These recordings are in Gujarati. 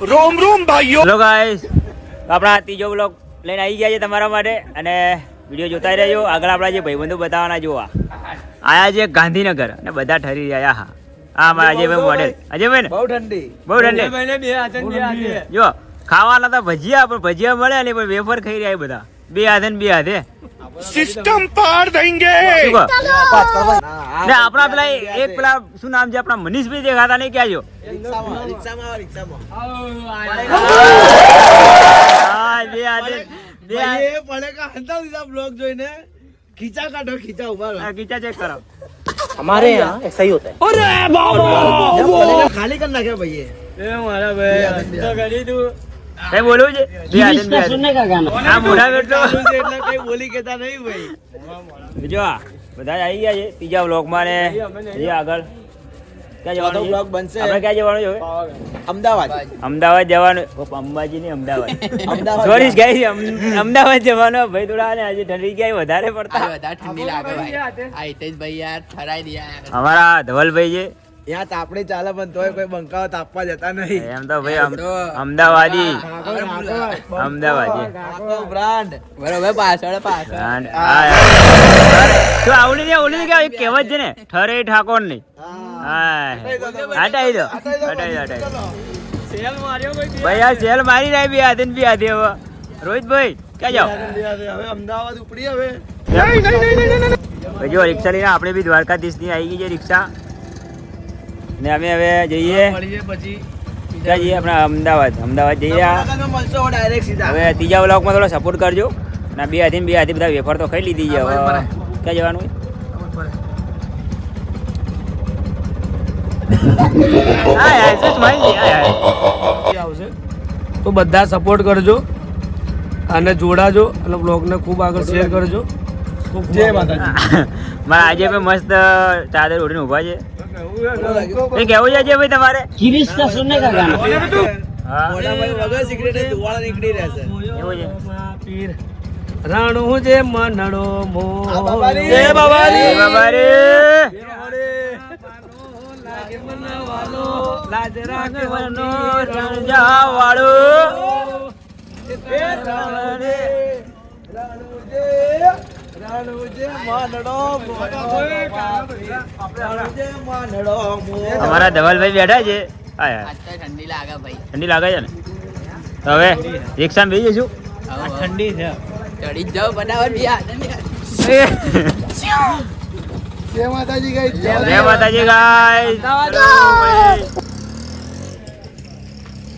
રોમ રોમ ભાઈઓ. હેલો ગાઈસ આપણા ત્રીજો બ્લોગ લઈને આવી ગયા છે તમારા માટે અને વીડિયો જોતા રહેજો. આગળ આપણા જે ભાઈબંધો બતાવવાના જોવા. આયા છે ગાંધીનગર અને બધા ઠરી રહ્યા હા. હા મારા અજયભાઈ મોડેલ અજયભાઈ ને? બહુ ઠંડી. બહુ ઠંડી. જો ખાવાના તો ભજીયા પણ ભજીયા મળે ને પણ વેફર ખાઈ રહ્યા બધા. બે હાથે ને બે હાથે. સિસ્ટમ પાર દઈંગે ને આપણા પેલા એક પેલા શું નામ છે આપણા મનીષભાઈ દેખાતા નહીં ક્યાં જો રિક્ષામાં રિક્ષામાં રિક્ષામાં હા બે હાથે બે હાથે ભાઈએ પડે કા હંતા દીધા બ્લોગ જોઈને ખીચા કાઢો ખીચા ઉભા રહો આ ગીચા ચેક કરો हमारे यहाँ ऐसा ही होता है જેમ પડેલા ખાલી કરી નાખ્યા ભાઈએ કઈ બોલવું છે બે હાથે ને બે હાથે. सुनने का गाना આ મોઢા બેઠો ચાલુ છે એટલે કઈ બોલી કેતા નહીં ભાઈ જો આ બધા આવી ગયા છે. ત્રીજા બ્લોકમાં ને હજી આગળ. ક્યાં જવાનું બનશે. આપણે ક્યાં જવાનું છે અમદાવાદ. અમદાવાદ જવાનું. અંબાજી નહીં અમદાવાદ. અમદાવાદ સોરી ગાઈસ અમદાવાદ જવાનો. ભાઈ થોડા ને હજી ઠંડી ગયા વધારે પડતા. વધારે ઠંડી લાગે ભાઈ. આ ભાઈ યાર ઠરાઈ દિયા અમારા ધવલભાઈ છે. ત્યાં આપણે ચાલે પણ તોય કોઈ બંકાવ તાપવા જતા નહીં. એમ તો ભાઈ અમદાવાદી. અમદાવાદી. બ્રાન્ડ. બરોબર પાછળ પાછળ. તો આવડી ને ઓલી કે કહેવત છે ને ઠરે ઠાકોરની હા હટાઈ દો હટાઈ દો. હટાઈ દો. ભાઈ આ સેલ મારી રહ્યા બી હાથે બી બે હવે હવે. રોહિતભાઈ ક્યાં જાઓ? હવે અમદાવાદ ઉપડી હવે. ભાઈ જો રિક્ષા લઈને આપણે બી દ્વારકાધીશની આવી ગઈ છે રિક્ષા. ને અમે હવે જઈએ. ત્યાં જઈએ આપણે અમદાવાદ. અમદાવાદ જઈએ હવે ત્રીજા બ્લોકમાં થોડો સપોર્ટ કરજો. ને બે હાથી બે હાથી બધા વેફર તો ખાઈ લીધી છે. હવે ક્યાં જવાનું? તો બધા સપોર્ટ કરજો. અને જોડાજો. અને બ્લોગને ખૂબ આગળ શેર કરજો. જય માતાજી મારા આજે પણ મસ્ત ચાદર ઓઢીને ઊભા છે. એ કેવું છે ભાઈ તમારે? ગિરીશ કા સુનને કા ગાના? મોઢામાં વગર સિગરેટ ધુવાળા નીકળી રહ્યા છે. એવું છે. રાણું જે મનડો મો. એ બાબારી બાબારી લાજ રાખવાનો રણજા વાળો એ અમારા ધવલભાઈ બેઠા છે. ઠંડી લાગે ભાઈ. ઠંડી લાગે છે ને? હવે રિક્ષામાં બેસી જઈશું. ઠંડી છે. ચડી જ જાવ બનાવવા બી હાથે ને. જય માતાજી ગઈ જય માતાજી ગાઈસ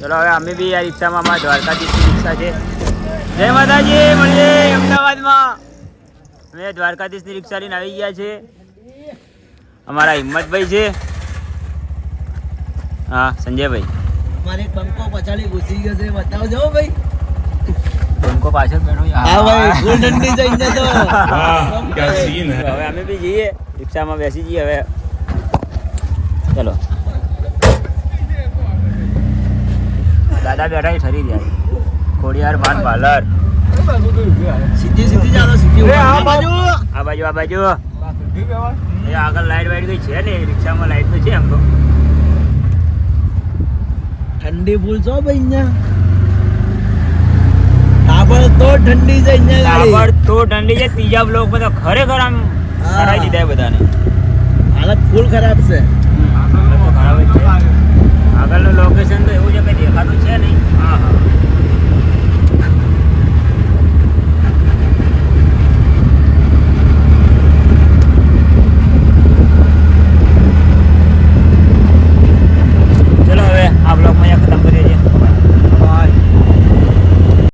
ચલો હવે અમે બી આ રિક્ષામાં અમારા દ્વારકાધીશની રિક્ષા છે. જય માતાજી મળીએ અમદાવાદમાં. અમે દ્વારકાધીશની રિક્ષા લઈને આવી ગયા છે. અમારા હિંમતભાઈ છે. હા સંજયભાઈ. મારે પંખો પછાડી ઘૂસી ગયો છે બતાવજો ભાઈ. પંખો ભાઈ હવે અમે બી જઈએ રિક્ષામાં બેસી જઈએ હવે. ચલો. દાદા બેઠા ઠરી જાય ખોડિયાર માન પાલર સીધી સીધી ચાલો સીધી આ આ બાજુ. આ બાજુ આ બાજુ. એ આગળ લાઈટ વાઈટ કઈ છે ને રિક્ષામાં લાઈટ તો છે એમ તો. ઠંડી છો ભાઈ અહીંયા. તાબડ તો ઠંડી છે અહીંયા ગાડી. તો ઠંડી છે ત્રીજા તો ખરેખર આમ કરાવી દીધા બધાને. હાલત ફૂલ ખરાબ છે. હાલત તો ખરાબ જ છે આગળનું લોકેશન તો એવું છે કે દેખાતું છે નહીં?